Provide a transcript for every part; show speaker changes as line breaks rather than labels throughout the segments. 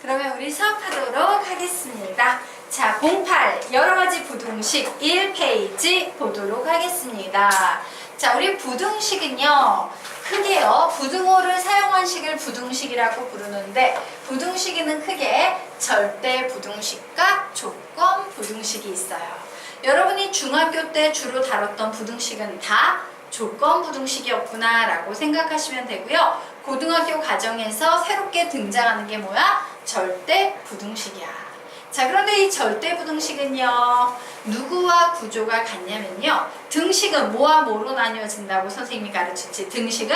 그러면 우리 수업하도록 하겠습니다. 자, 08 여러 가지 부등식 1페이지 보도록 하겠습니다. 자, 우리 부등식은요. 크게요. 부등호를 사용한 식을 부등식이라고 부르는데 부등식에는 크게 절대 부등식과 조건 부등식이 있어요. 여러분이 중학교 때 주로 다뤘던 부등식은 다 조건 부등식이었구나 라고 생각하시면 되고요. 고등학교 과정에서 새롭게 등장하는 게 뭐야? 절대 부등식이야. 자, 그런데 이 절대 부등식은요, 누구와 구조가 같냐면요, 등식은 뭐와 뭐로 나뉘어진다고 선생님이 가르쳤지. 등식은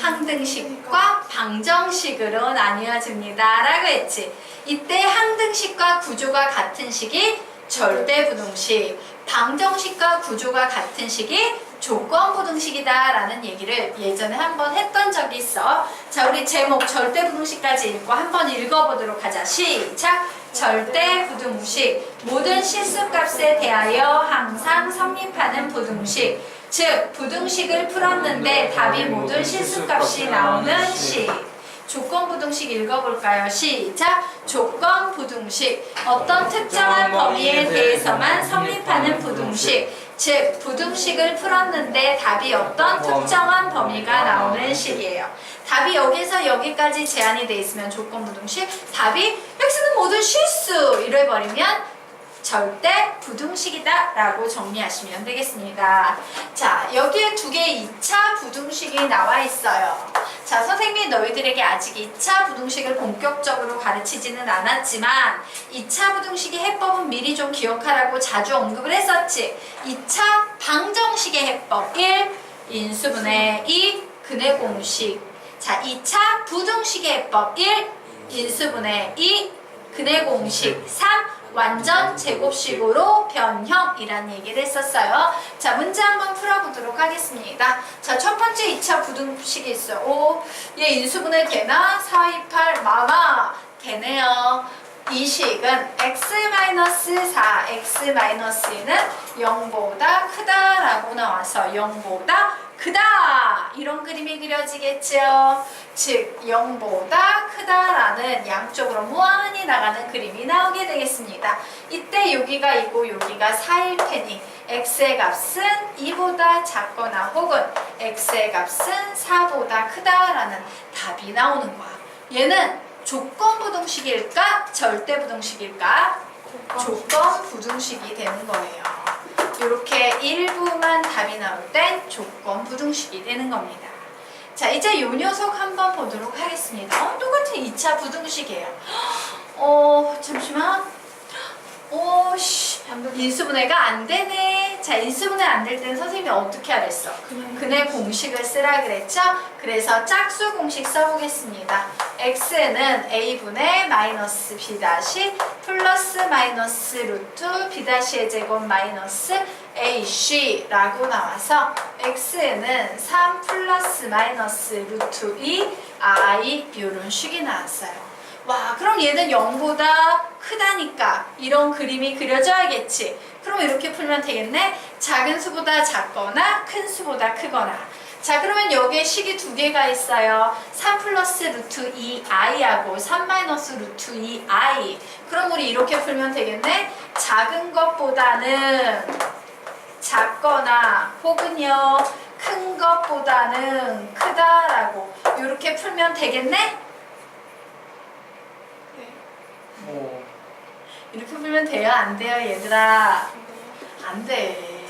항등식과 방정식으로 나뉘어집니다. 라고 했지. 이때 항등식과 구조가 같은 식이 절대 부등식, 방정식과 구조가 같은 식이 조건 부등식이다 라는 얘기를 예전에 한번 했던 적이 있어. 자, 우리 제목 절대 부등식까지 읽고 한번 읽어보도록 하자. 시작! 절대 부등식. 모든 실수값에 대하여 항상 성립하는 부등식. 즉, 부등식을 풀었는데 답이 모든 실수값이 나오는 식. 조건 부등식 읽어볼까요? 시작! 조건 부등식. 어떤 특정한 범위에 대해서만 성립하는 부등식. 즉, 부등식을 풀었는데 답이 어떤 특정한 범위가 나오는 식이에요. 답이 여기서 여기까지 제한이 돼 있으면 조건 부등식. 답이 x는 모두 실수 이래 버리면 절대 부등식이다 라고 정리하시면 되겠습니다. 자, 여기에 두 개의 2차 부등식이 나와 있어요. 자, 선생님이 너희들에게 아직 2차 부등식을 본격적으로 가르치지는 않았지만 2차 부등식의 해법은 미리 좀 기억하라고 자주 언급을 했었지. 2차 방정식의 해법 1. 인수분해 2. 근해 공식 자, 2차 부등식의 해법 1. 인수분해 2. 근해 공식 3. 완전 제곱식으로 변형이라는 얘기를 했었어요. 자, 문제 한번 풀어보도록 하겠습니다. 자, 첫 번째 2차 부등식이 있어요. 오, 얘 인수분해 되나? 4, 2, 8, 마마. 되네요. 이 식은 x-4, x-2는 0보다 크다라고 나와서 0보다 크다 이런 그림이 그려지겠죠. 즉 0보다 크다라는 양쪽으로 무한히 나가는 그림이 나오게 되겠습니다. 이때 여기가 2고 여기가 4일 테니 x의 값은 2보다 작거나 혹은 x의 값은 4보다 크다라는 답이 나오는 거야. 얘는 조건 부등식일까? 절대 부등식일까? 조건 부등식이 되는 거예요. 이렇게 일부만 답이 나올 땐 조건 부등식이 되는 겁니다. 자, 이제 요 녀석 한번 보도록 하겠습니다. 어, 똑같은 2차 부등식이에요. 어, 잠시만. 오, 씨. 인수분해가 안 되네. 자, 인수분해 안 될 때는 선생님이 어떻게 하랬어? 근해 공식을 쓰라 그랬죠? 그래서 짝수 공식 써보겠습니다. x는 a분의 마이너스 b 다시 플러스 마이너스 루트 b 다시의 제곱 마이너스 ac라고 나와서 x는 3 플러스 마이너스 루트 2 i 이런 식이 나왔어요. 와, 그럼 얘는 0보다 크다니까 이런 그림이 그려져야겠지. 그럼 이렇게 풀면 되겠네. 작은 수보다 작거나 큰 수보다 크거나. 자, 그러면 여기에 식이 두 개가 있어요. 3 플러스 루트 2i하고 3 마이너스 루트 2i. 그럼 우리 이렇게 풀면 되겠네. 작은 것보다는 작거나 혹은요 큰 것보다는 크다라고 이렇게 풀면 되겠네.
오.
이렇게 풀면 돼요? 안 돼요, 얘들아? 안 돼.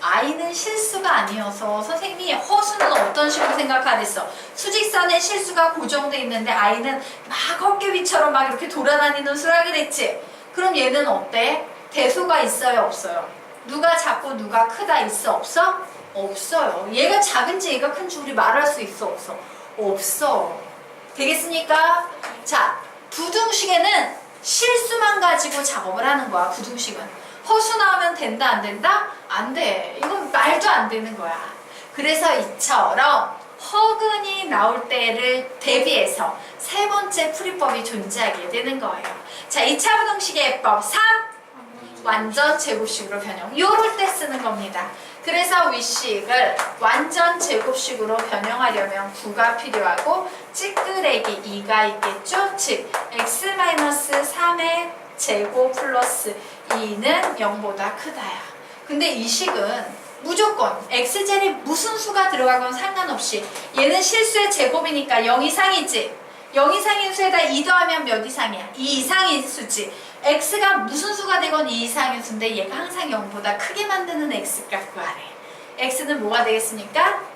아이는 실수가 아니어서 선생님이 허수는 어떤 식으로 생각하랬어? 수직선에 실수가 고정돼 있는데 아이는 막 헛개비처럼 막 이렇게 돌아다니는 수라 그랬지? 그럼 얘는 어때? 대소가 있어요, 없어요? 누가 작고 누가 크다 있어, 없어? 없어요. 얘가 작은지 얘가 큰지 우리 말할 수 있어, 없어? 없어. 되겠습니까? 자, 부등식에는 실수만 가지고 작업을 하는 거야, 부등식은. 허수 나오면 된다, 안 된다? 안 돼. 이건 말도 안 되는 거야. 그래서 이처럼 허근이 나올 때를 대비해서 세 번째 풀이법이 존재하게 되는 거예요. 자, 2차 부등식의 해법 3. 완전 제곱식으로 변형. 요럴 때 쓰는 겁니다. 그래서 위식을 완전 제곱식으로 변형하려면 9가 필요하고 찌끄레기 2가 있겠죠? 즉 x-3의 제곱 플러스 2는 0보다 크다야. 근데 이 식은 무조건 x제곱이 무슨 수가 들어가건 상관없이 얘는 실수의 제곱이니까 0 이상이지. 0 이상인 수에다 2 더하면 몇 이상이야? 2 이상인 수지. x가 무슨 수가 되건 2 이상인 수인데 얘가 항상 0보다 크게 만드는 x값 구하래. x는 뭐가 되겠습니까?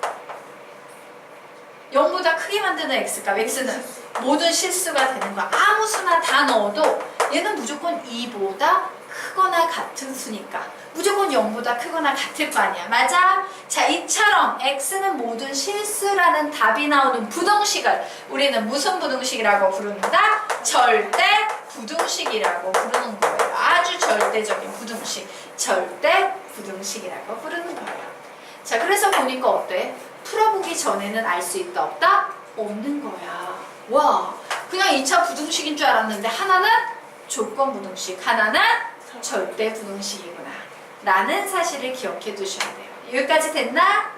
0보다 크게 만드는 x값. x는 모든 실수가 되는 거야. 아무 수나 다 넣어도 얘는 무조건 2보다 크거나 같은 수니까 무조건 0보다 크거나 같을 거 아니야. 맞아? 자, 이처럼 x는 모든 실수라는 답이 나오는 부등식을 우리는 무슨 부등식이라고 부른다? 절대 부등식이라고 부르는 거예요. 아주 절대적인 부등식. 절대 부등식이라고 부르는 거예요. 자, 그래서 보니까 어때? 풀어보기 전에는 알 수 있다 없다? 없는 거야. 와, 그냥 2차 부등식인 줄 알았는데 하나는 조건 부등식, 하나는 절대 부등식이구나. 라는 사실을 기억해 두셔야 돼요. 여기까지 됐나?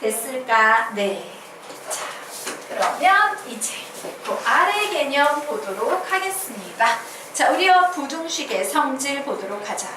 됐을까? 네. 자, 그러면 이제 그 아래 개념 보도록 하겠습니다. 자, 우리요 부등식의 성질 보도록 하자.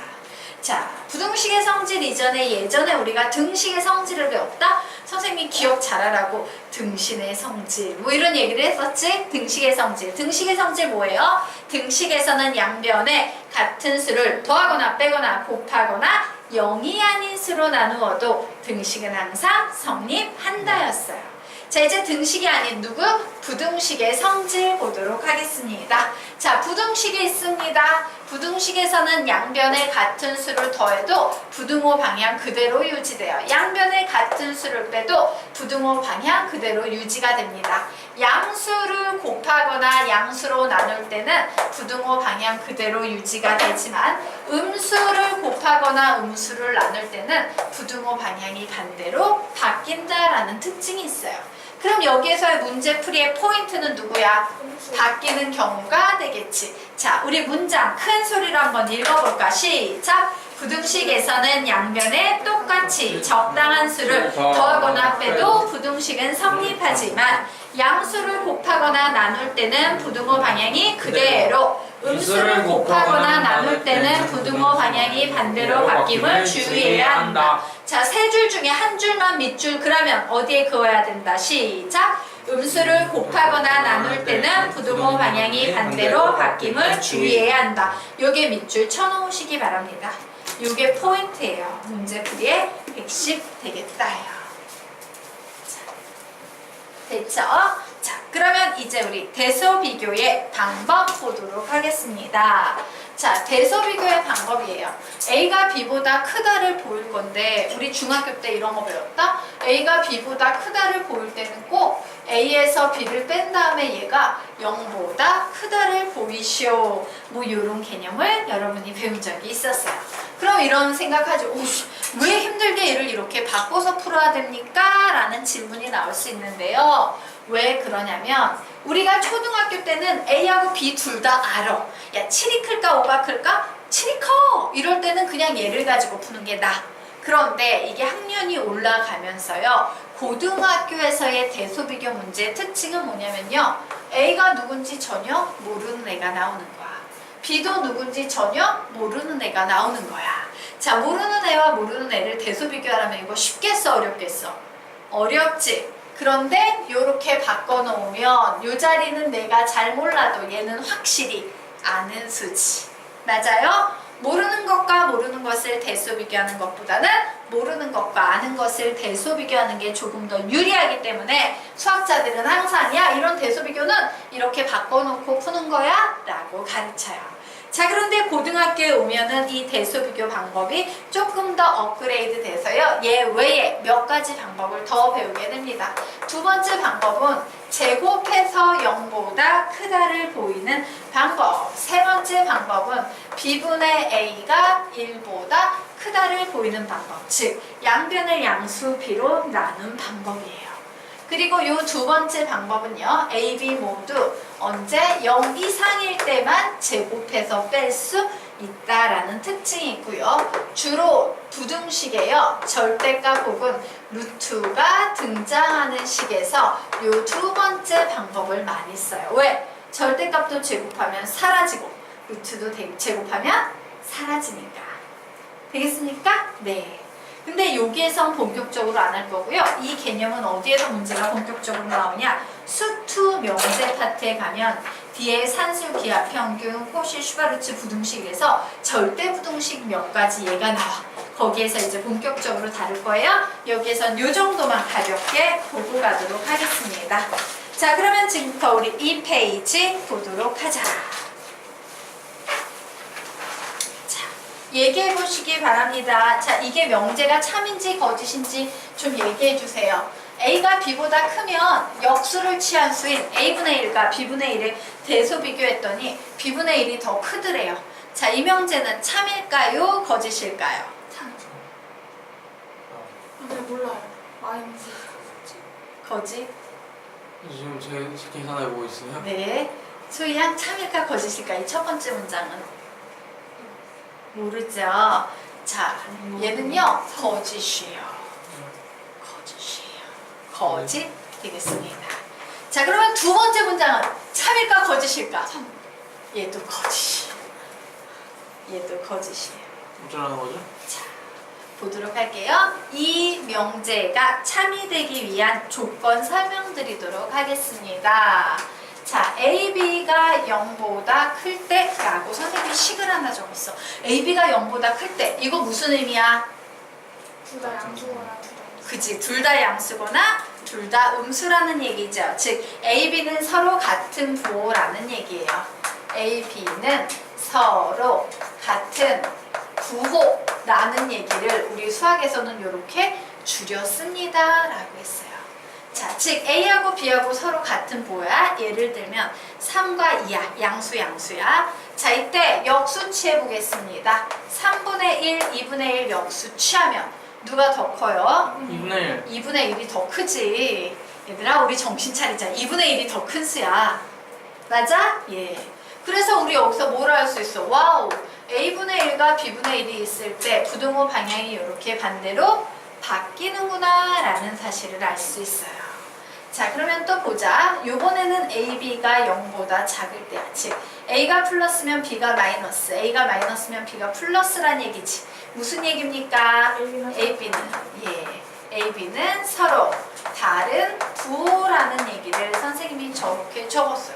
자, 부등식의 성질 이전에 예전에 우리가 등식의 성질을 배웠다? 선생님이 기억 잘하라고 등신의 성질 뭐 이런 얘기를 했었지? 등식의 성질. 등식의 성질 뭐예요? 등식에서는 양변에 같은 수를 더하거나 빼거나 곱하거나 0이 아닌 수로 나누어도 등식은 항상 성립한다였어요. 자 이제 등식이 아닌 누구? 부등식의 성질 보도록 하겠습니다. 자 부등식이 있습니다. 부등식에서는 양변에 같은 수를 더해도 부등호 방향 그대로 유지돼요. 양변에 같은 수를 빼도 부등호 방향 그대로 유지가 됩니다. 양수를 곱하거나 양수로 나눌 때는 부등호 방향 그대로 유지가 되지만 음수를 곱하거나 음수를 나눌 때는 부등호 방향이 반대로 바뀐다라는 특징이 있어요. 그럼 여기에서의 문제풀이의 포인트는 누구야? 바뀌는 경우가 되겠지. 자, 우리 문장 큰 소리로 한번 읽어볼까? 시작! 부등식에서는 양변에 똑같이 적당한 수를 더하거나 빼도 부등식은 성립하지만 양수를 곱하거나 나눌 때는 부등호 방향이 그대로 음수를 곱하거나 나눌 때는 부등호 방향이 반대로 바뀜을 주의해야 한다. 자, 세 줄 중에 한 줄만 밑줄 그러면 어디에 그어야 된다. 시작. 음수를 곱하거나 나눌 때는 부등호 방향이 반대로 바뀜을 주의해야 한다. 요게 밑줄 쳐놓으시기 바랍니다. 요게 포인트예요. 문제 풀이의 핵심 되겠다요. 자, 됐죠? 자, 그러면 이제 우리 대소 비교의 방법 보도록 하겠습니다. 자, 대소 비교의 방법이에요. A가 B보다 크다를 보일 건데 우리 중학교 때 이런 거 배웠다? A가 B보다 크다를 보일 때는 꼭 A에서 B를 뺀 다음에 얘가 0보다 크다를 보이시오. 뭐 이런 개념을 여러분이 배운 적이 있었어요. 그럼 이런 생각하죠. 오씨, 왜 힘들게 얘를 이렇게 바꿔서 풀어야 됩니까? 라는 질문이 나올 수 있는데요. 왜 그러냐면 우리가 초등학교 때는 A하고 B 둘 다 알아. 야 7이 클까 5가 클까? 7이 커! 이럴 때는 그냥 얘를 가지고 푸는 게 나. 그런데 이게 학년이 올라가면서요. 고등학교에서의 대소비교 문제의 특징은 뭐냐면요. A가 누군지 전혀 모르는 애가 나오는 거야. B도 누군지 전혀 모르는 애가 나오는 거야. 자, 모르는 애와 모르는 애를 대소 비교하라면 이거 쉽겠어, 어렵겠어? 어렵지. 그런데 이렇게 바꿔놓으면 이 자리는 내가 잘 몰라도 얘는 확실히 아는 수지. 맞아요? 모르는 것과 모르는 것을 대소 비교하는 것보다는 모르는 것과 아는 것을 대소 비교하는 게 조금 더 유리하기 때문에 수학자들은 항상 야 이런 대소 비교는 이렇게 바꿔놓고 푸는 거야 라고 가르쳐요. 자 그런데 고등학교에 오면은 이 대소 비교 방법이 조금 더 업그레이드 돼서요 얘 외에 몇 가지 방법을 더 배우게 됩니다. 두 번째 방법은 제곱해서 0보다 크다를 보이는 방법. 세 번째 방법은 B분의 A가 1보다 크다를 보이는 방법. 즉 양변을 양수 B로 나눈 방법이에요. 그리고 이 두 번째 방법은요. A, B 모두 언제 0 이상일 때만 제곱해서 뺄 수 있다라는 특징이 있고요. 주로 부등식에요. 절대값 혹은 루트가 등장하는 식에서 이두 번째 방법을 많이 써요. 왜? 절대값도 제곱하면 사라지고 루트도 대- 제곱하면 사라지니까 되겠습니까? 네. 근데 여기에선 본격적으로 안 할 거고요. 이 개념은 어디에서 문제가 본격적으로 나오냐? 수투 명제 파트에 가면 뒤에 산술 기하 평균 코시 슈바르츠 부등식에서 절대 부등식 몇 가지 예가 나와. 거기에서 이제 본격적으로 다룰 거예요. 여기에선 요 정도만 가볍게 보고 가도록 하겠습니다. 자, 그러면 지금부터 우리 이 페이지 보도록 하자. 자, 얘기해 보시기 바랍니다. 자, 이게 명제가 참인지 거짓인지 좀 얘기해 주세요. A가 B보다 크면 역수를 취한 수인 A분의 1과 B분의 1의 대소 비교했더니 B분의 1이 더 크더래요. 자, 이 명제는 참일까요? 거짓일까요? 참.
근데 몰라요. 마인지.
거짓.
지금 제 계산해 보고 있어요.
네. 소희양 참일까 거짓일까? 이 첫 번째 문장은 모르죠. 자, 얘는요 거짓이에요. 거짓이에요. 거짓 되겠습니다. 자, 그러면 두 번째 문장은 참일까 거짓일까?
참.
얘도 거짓. 얘도 거짓이에요.
어쩌라는 거죠?
자, 보도록 할게요. 이 명제가 참이 되기 위한 조건 설명드리도록 하겠습니다. 자, AB가 0보다 클 때라고 선생님이 식을 하나 적었어. AB가 0보다 클 때. 이거 무슨 의미야?
둘다 양수거나 둘다
그지 둘 다 양수거나 둘 다 음수라는 얘기죠. 즉 A, B는 서로 같은 부호라는 얘기예요. A, B는 서로 같은 부호라는 얘기를 우리 수학에서는 이렇게 줄였습니다 라고 했어요. 자, 즉 A하고 B하고 서로 같은 부호야. 예를 들면 3과 2야. 양수 양수야. 자, 이때 역수 취해 보겠습니다. 3분의 1, 2분의 1 역수 취하면 누가 더 커요?
2분의 1.
2분의 1이 더 크지. 얘들아, 우리 정신 차리자. 2분의 1이 더 큰 수야. 맞아? 예. 그래서 우리 여기서 뭘 할 수 있어? 와우. A분의 1과 B분의 1이 있을 때 부등호 방향이 이렇게 반대로 바뀌는구나 라는 사실을 알 수 있어요. 자, 그러면 또 보자. 요번에는 A, B가 0보다 작을 때야. 즉, A가 플러스면 B가 마이너스, A가 마이너스면 B가 플러스란 얘기지. 무슨 얘기입니까?
A,
B는 예, A, B는 서로 다른 부호라는 얘기를 선생님이 저렇게 적었어요.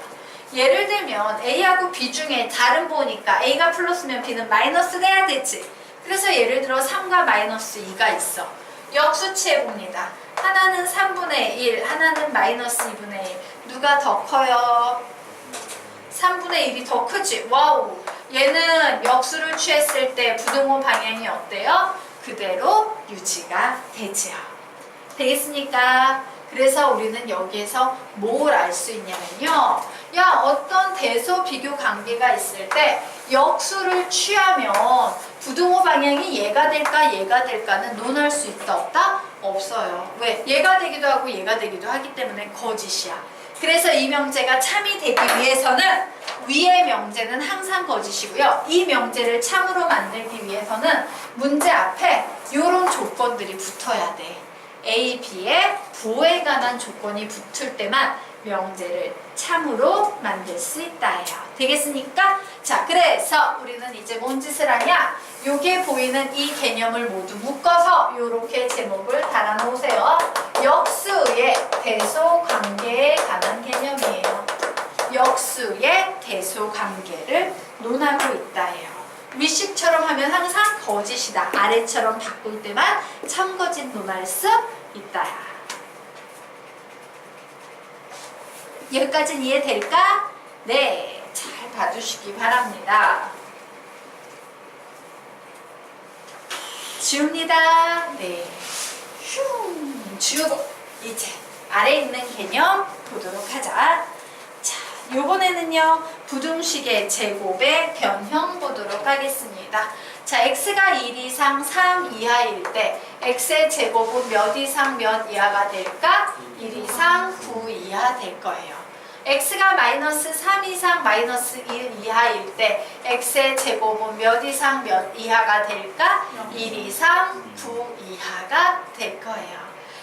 예를 들면 A하고 B 중에 다른 부호니까 A가 플러스면 B는 마이너스 돼야 되지. 그래서 예를 들어 3과 마이너스 2가 있어. 역수치해 봅니다. 하나는 3분의 1, 하나는 마이너스 2분의 1. 누가 더 커요? 3분의 1이 더 크지? 와우! 얘는 역수를 취했을 때 부등호 방향이 어때요? 그대로 유지가 되지요. 되겠습니까? 그래서 우리는 여기에서 뭘 알 수 있냐면요. 야, 어떤 대소 비교 관계가 있을 때 역수를 취하면 부등호 방향이 얘가 될까 얘가 될까는 논할 수 있다 없다? 없어요. 왜? 얘가 되기도 하고 얘가 되기도 하기 때문에 거짓이야. 그래서 이 명제가 참이 되기 위해서는 위의 명제는 항상 거짓이고요. 이 명제를 참으로 만들기 위해서는 문제 앞에 이런 조건들이 붙어야 돼. A, B의 부호에 관한 조건이 붙을 때만 명제를 참으로 만들 수 있다예요. 되겠습니까? 자, 그래서 우리는 이제 뭔 짓을 하냐? 요게 보이는 이 개념을 모두 묶어서 요렇게 제목을 달아놓으세요. 역수의 대소 관계에 관한 개념이에요. 역수의 대소 관계를 논하고 있다예요. 윗식처럼 하면 항상 거짓이다. 아래처럼 바꿀 때만 참거짓 논할 수 있다. 여기까지는 이해될까? 네, 잘 봐주시기 바랍니다. 지웁니다. 네. 슝, 지우고 이제 아래 있는 개념 보도록 하자. 자, 요번에는요 부등식의 제곱의 변형 보도록 하겠습니다. 자, x가 1 이상 3 이하일 때 x의 제곱은 몇 이상 몇 이하가 될까? 1 이상 9 이하 될 거예요. X가 마이너스 3 이상 마이너스 1 이하일 때 x의 제곱은 몇 이상 몇 이하가 될까? 1 이상 9 이하가 될 거예요.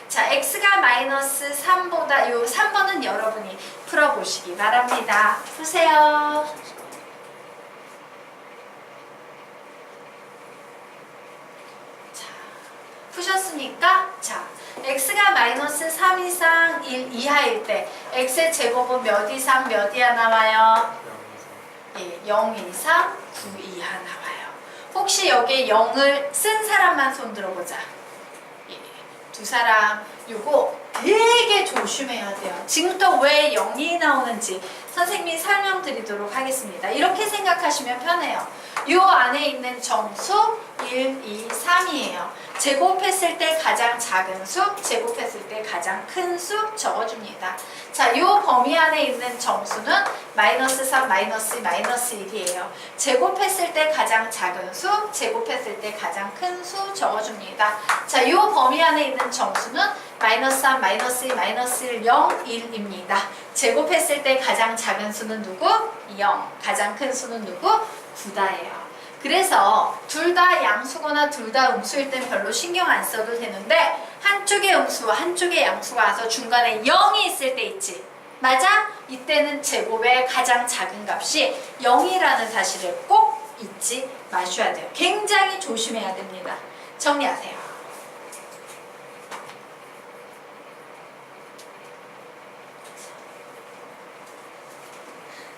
자, x가 마이너스 3보다 요 3번은 여러분이 풀어보시기 바랍니다. 푸세요. 푸셨으니까 자, x가 마이너스 3 이상 1 이하일 때 x의 제곱은 몇 이상 몇 이하 나와요? 예, 0 이상 9 이하 나와요. 혹시 여기에 0을 쓴 사람만 손 들어보자. 예, 두 사람 요거 되게 조심해야 돼요. 지금부터 왜 0이 나오는지 선생님이 설명드리도록 하겠습니다. 이렇게 생각하시면 편해요. 요 안에 있는 정수 1, 2, 3이에요. 제곱했을 때 가장 작은 수, 제곱했을 때 가장 큰 수 적어줍니다. 자, 요 범위 안에 있는 정수는 마이너스 3, 마이너스 2, 마이너스 1이에요. 제곱했을 때 가장 작은 수, 제곱했을 때 가장 큰 수 적어줍니다. 자, 요 범위 안에 있는 정수는 마이너스 3, 마이너스 2, 마이너스 1, 0, 1입니다. 제곱했을 때 가장 작은 수는 누구? 0. 가장 큰 수는 누구? 9다예요. 그래서 둘 다 양수거나 둘 다 음수일 땐 별로 신경 안 써도 되는데 한쪽에 음수와 한쪽에 양수가 와서 중간에 0이 있을 때 있지. 맞아? 이때는 제곱의 가장 작은 값이 0이라는 사실을 꼭 잊지 마셔야 돼요. 굉장히 조심해야 됩니다. 정리하세요.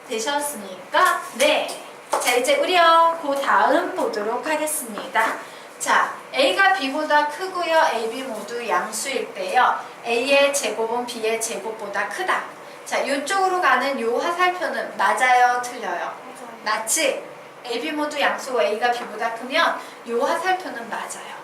되셨습니까? 네. 자, 이제 우리요, 그 다음 보도록 하겠습니다. 자, A가 B보다 크고요, AB 모두 양수일 때요, A의 제곱은 B의 제곱보다 크다. 자, 이쪽으로 가는 요 화살표는 맞아요, 틀려요? 맞지? AB 모두 양수고 A가 B보다 크면 요 화살표는 맞아요.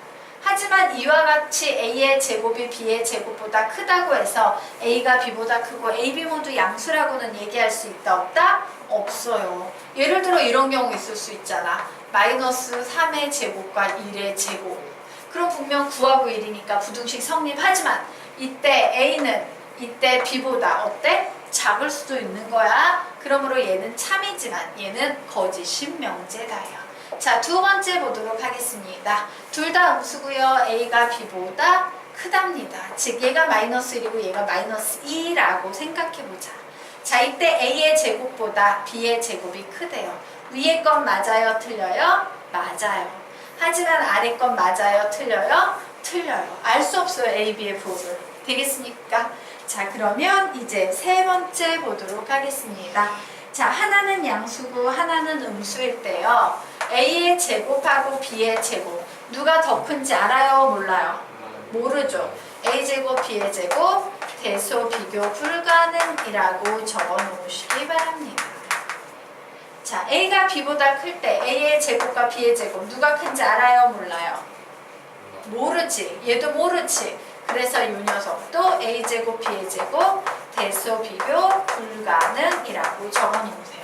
하지만 이와 같이 A의 제곱이 B의 제곱보다 크다고 해서 A가 B보다 크고 AB 모두 양수라고는 얘기할 수 있다 없다? 없어요. 예를 들어 이런 경우 있을 수 있잖아. 마이너스 3의 제곱과 1의 제곱. 그럼 분명 9하고 1이니까 부등식 성립하지만 이때 A는 이때 B보다 어때? 작을 수도 있는 거야. 그러므로 얘는 참이지만 얘는 거짓인 명제다요. 자, 두 번째 보도록 하겠습니다. 둘 다 음수고요. A가 B보다 크답니다. 즉 얘가 마이너스 1이고 얘가 마이너스 2라고 생각해보자. 자, 이때 A의 제곱보다 B의 제곱이 크대요. 위에 건 맞아요? 틀려요? 맞아요. 하지만 아래 건 맞아요? 틀려요? 틀려요. 알 수 없어요. A, B의 부호를. 되겠습니까? 자, 그러면 이제 세 번째 보도록 하겠습니다. 자, 하나는 양수고 하나는 음수일 때요. A의 제곱하고 B의 제곱. 누가 더 큰지 알아요? 몰라요? 모르죠. A제곱, B의 제곱, 대소 비교 불가능이라고 적어 놓으시기 바랍니다. 자, A가 B보다 클 때 A의 제곱과 B의 제곱 누가 큰지 알아요? 몰라요? 모르지. 얘도 모르지. 그래서 이 녀석도 A제곱, B의 제곱, 대소 비교 불가능이라고 적어 놓으세요.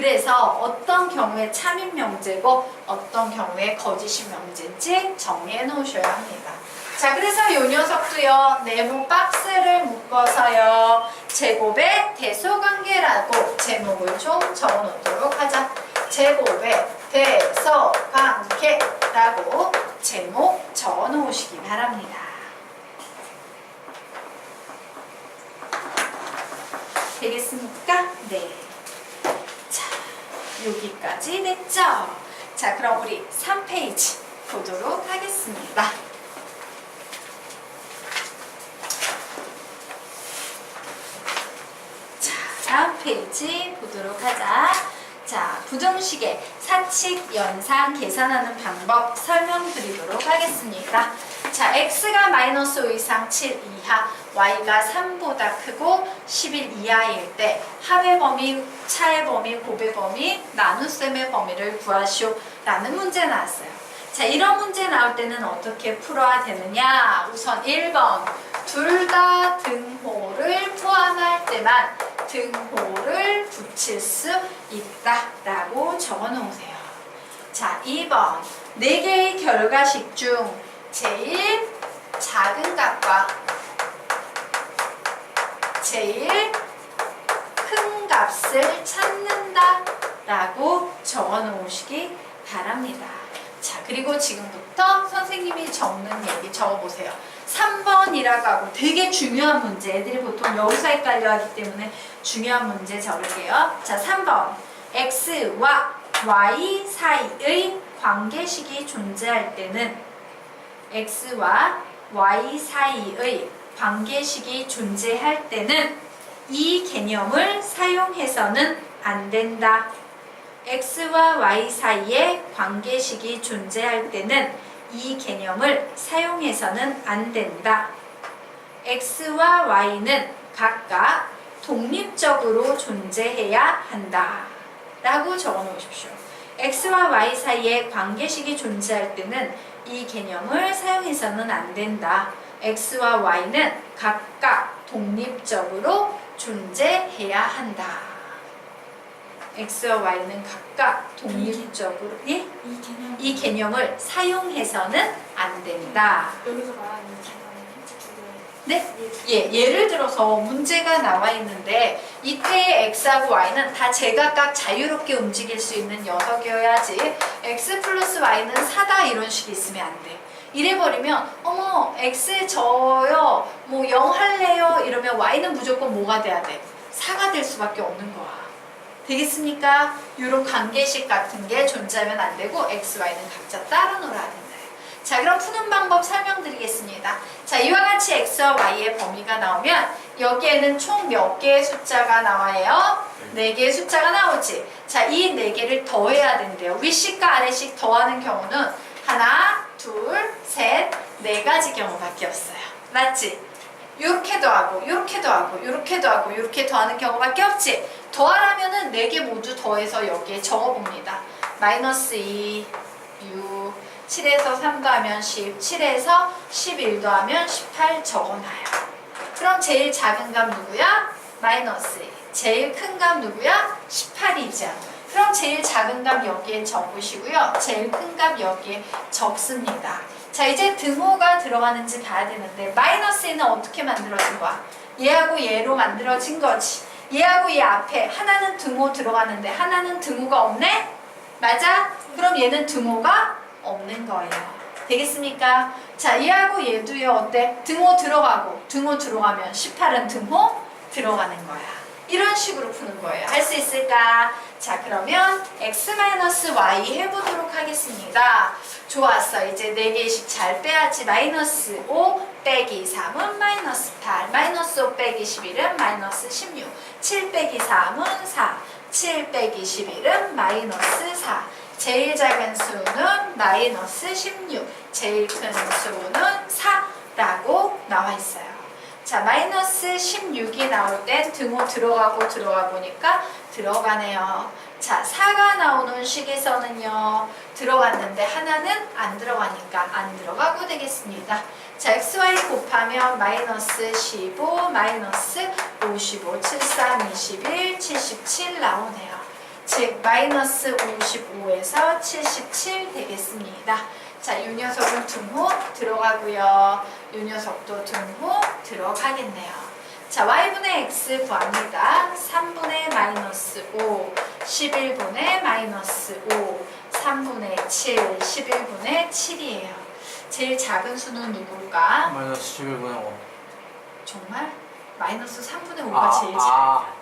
그래서 어떤 경우에 참인 명제고 어떤 경우에 거짓인 명제인지 정리해 놓으셔야 합니다. 자, 그래서 이 녀석도요, 네모 박스를 묶어서요, 제곱의 대소관계라고 제목을 좀 적어 놓도록 하자. 제곱의 대소관계라고 제목 적어 놓으시기 바랍니다. 되겠습니까? 네. 자, 여기까지 됐죠? 자, 그럼 우리 3페이지 보도록 하겠습니다. 자, 다음 페이지 보도록 하자. 자, 부등식의 사칙 연산 계산하는 방법 설명드리도록 하겠습니다. 자, x가 마이너스 5 이상 7 이하, y가 3보다 크고 11 이하일 때 합의 범위, 차의 범위, 곱의 범위, 나눗셈의 범위를 구하시오 라는 문제 나왔어요. 자, 이런 문제 나올 때는 어떻게 풀어야 되느냐? 우선 1번, 둘 다 등호를 포함할 때만 등호를 붙일 수 있다 라고 적어 놓으세요. 자, 2번, 4개의 결과식 중 제일 작은 값과 제일 큰 값을 찾는다 라고 적어 놓으시기 바랍니다. 자, 그리고 지금부터 선생님이 적는 얘기 적어 보세요. 3번이라고 하고 되게 중요한 문제. 애들이 보통 여기서 헷갈려 하기 때문에 중요한 문제 적을게요. 자, 3번. x와 y 사이의 관계식이 존재할 때는 x와 y 사이의 관계식이 존재할 때는 이 개념을 사용해서는 안 된다. x와 y 사이에 관계식이 존재할 때는 이 개념을 사용해서는 안 된다. x와 y는 각각 독립적으로 존재해야 한다. 라고 적어 놓으십시오. x와 y 사이에 관계식이 존재할 때는 이 개념을 사용해서는 안 된다. x와 y는 각각 독립적으로 존재해야 한다. x와 y는 각각 독립적으로 예?
이 개념
이 개념을 사용해서는 안 된다.
여기서 말하는 이.
네? 예, 예를 들어서 문제가 나와 있는데 이때의 x하고 y는 다 제각각 자유롭게 움직일 수 있는 녀석이어야지 x 플러스 y는 4다 이런 식이 있으면 안 돼. 이래버리면 어머 x 저요 뭐 0 할래요 이러면 y는 무조건 뭐가 돼야 돼? 4가 될 수밖에 없는 거야. 되겠습니까? 이런 관계식 같은 게 존재하면 안 되고 x, y는 각자 따로 놀아야 된다. 자 그럼 푸는 방법 설명드리겠습니다. 자 이와 같이 x와 y의 범위가 나오면 여기에는 총 몇 개의 숫자가 나와요? 네 개의 숫자가 나오지. 자 이 네 개를 더해야 된대요. 윗식과 아래식 더하는 경우는 하나, 둘, 셋, 네 가지 경우밖에 없어요. 맞지? 요렇게도 하고 요렇게도 하고 요렇게도 하고 요렇게 더하는 경우밖에 없지. 더하라면은 네개 모두 더해서 여기에 적어봅니다. 마이너스 2, 6, 7에서 3 더하면 10, 7에서 11 더하면 18 적어놔요. 그럼 제일 작은 값 누구야? 마이너스 2. 제일 큰 값 누구야? 18이죠. 그럼 제일 작은 값 여기에 적으시고요. 제일 큰 값 여기에 적습니다. 자 이제 등호가 들어가는지 봐야 되는데 마이너스는 어떻게 만들어진 거야? 얘하고 얘로 만들어진 거지. 얘하고 얘 앞에 하나는 등호 들어가는데 하나는 등호가 없네? 맞아? 그럼 얘는 등호가 없는 거예요. 되겠습니까? 자, 얘하고 얘도요, 어때? 등호 들어가고, 등호 들어가면 18은 등호 들어가는 거야. 이런 식으로 푸는 거예요. 할 수 있을까? 자, 그러면 x-y 해보도록 하겠습니다. 좋았어. 이제 4개씩 잘 빼야지. 마이너스 5 빼기 3은 마이너스 8, 마이너스 5 빼기 11은 마이너스 16, 7 빼기 3은 4, 7 빼기 11은 마이너스 4. 제일 작은 수는 마이너스 16, 제일 큰 수는 4라고 나와 있어요. 자, 마이너스 16이 나올 땐 등호 들어가고 들어가 보니까 들어가네요. 자, 4가 나오는 식에서는요, 들어갔는데 하나는 안 들어가니까 안 들어가고 되겠습니다. 자, xy 곱하면 마이너스 15, 마이너스 55, 73, 21, 77 나오네요. 즉 마이너스 55에서 77 되겠습니다. 자, 이 녀석은 등호 들어가고요. 이 녀석도 등호 들어가겠네요. 자, y분의 x 구합니다. 3분의 마이너스 5, 11분의 마이너스 5, 3분의 7, 11분의 7이에요. 제일 작은 수는 누굴까?
마이너스 11분의 5.
정말? 마이너스 3분의 5가
아,
제일
아.
작다.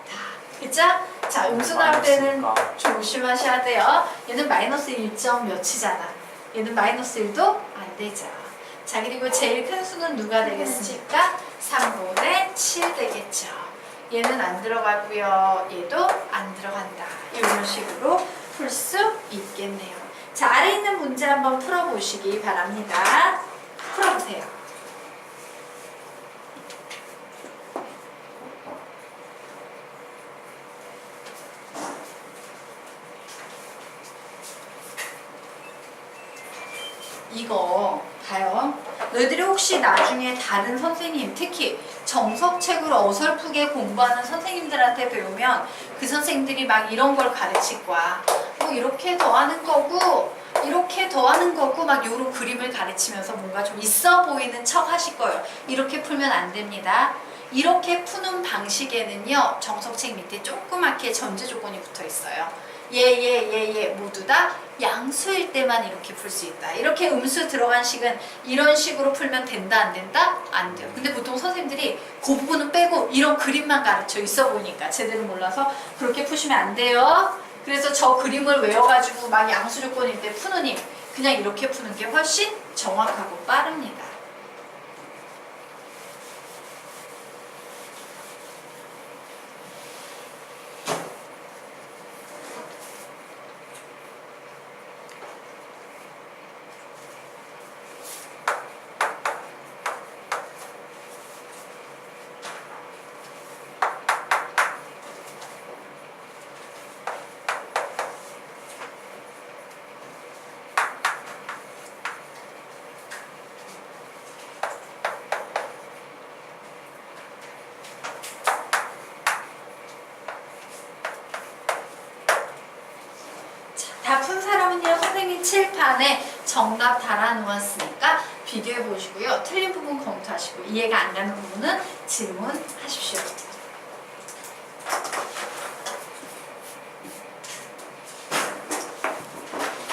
그죠? 자, 음수 나올 때는 조심하셔야 돼요. 얘는 마이너스 1점 몇이잖아. 얘는 마이너스 1도 안 되죠. 자, 그리고 제일 큰 수는 누가 되겠습니까? 3분의 7 되겠죠. 얘는 안 들어가고요. 얘도 안 들어간다. 이런 식으로 풀 수 있겠네요. 자, 아래 있는 문제 한번 풀어보시기 바랍니다. 풀어보세요. 이거 봐요. 너희들이 혹시 나중에 다른 선생님, 특히 정석책으로 어설프게 공부하는 선생님들한테 배우면 그 선생님들이 막 이런 걸 가르칠 거야. 뭐 이렇게 더하는 거고, 이렇게 더하는 거고, 막 요런 그림을 가르치면서 뭔가 좀 있어 보이는 척 하실 거예요. 이렇게 풀면 안 됩니다. 이렇게 푸는 방식에는요, 정석책 밑에 조그맣게 전제 조건이 붙어 있어요. 예, 예, 예, 예, 모두 다 양수일 때만 이렇게 풀 수 있다. 이렇게 음수 들어간 식은 이런 식으로 풀면 된다 안 된다? 안 돼요. 근데 보통 선생님들이 그 부분은 빼고 이런 그림만 가르쳐 있어 보니까 제대로 몰라서 그렇게 푸시면 안 돼요. 그래서 저 그림을 외워가지고 막 양수 조건일 때 푸느님 그냥 이렇게 푸는 게 훨씬 정확하고 빠릅니다. 다 푼 사람은요 선생님 칠판에 정답 달아놓았으니까 비교해 보시고요 틀린 부분 검토하시고 이해가 안 가는 부분은 질문하십시오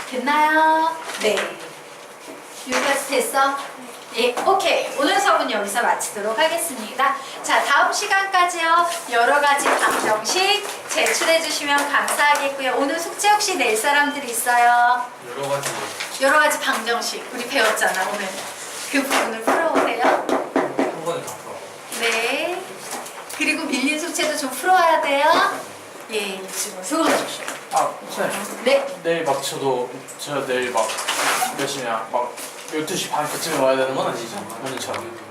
됐나요? 네 여기까지 됐어? 예, 오케이. 오늘 수업은 여기서 마치도록 하겠습니다. 자, 다음 시간까지요. 여러 가지 방정식 제출해 주시면 감사하겠고요. 오늘 숙제 혹시 낼 사람들이 있어요?
여러 가지
여러 가지 방정식 우리 배웠잖아, 오늘. 그 부분을 풀어오세요.
한 번에 다 풀어.
네. 그리고 밀린 숙제도 좀 풀어와야 돼요. 예, 지금 수고하십시오.
아, 선생님.
네.
내일 막 저도 저 내일 막몇 시냐 막 12시 반 그쯤에 와야 되는 건 아니죠? 오늘처럼.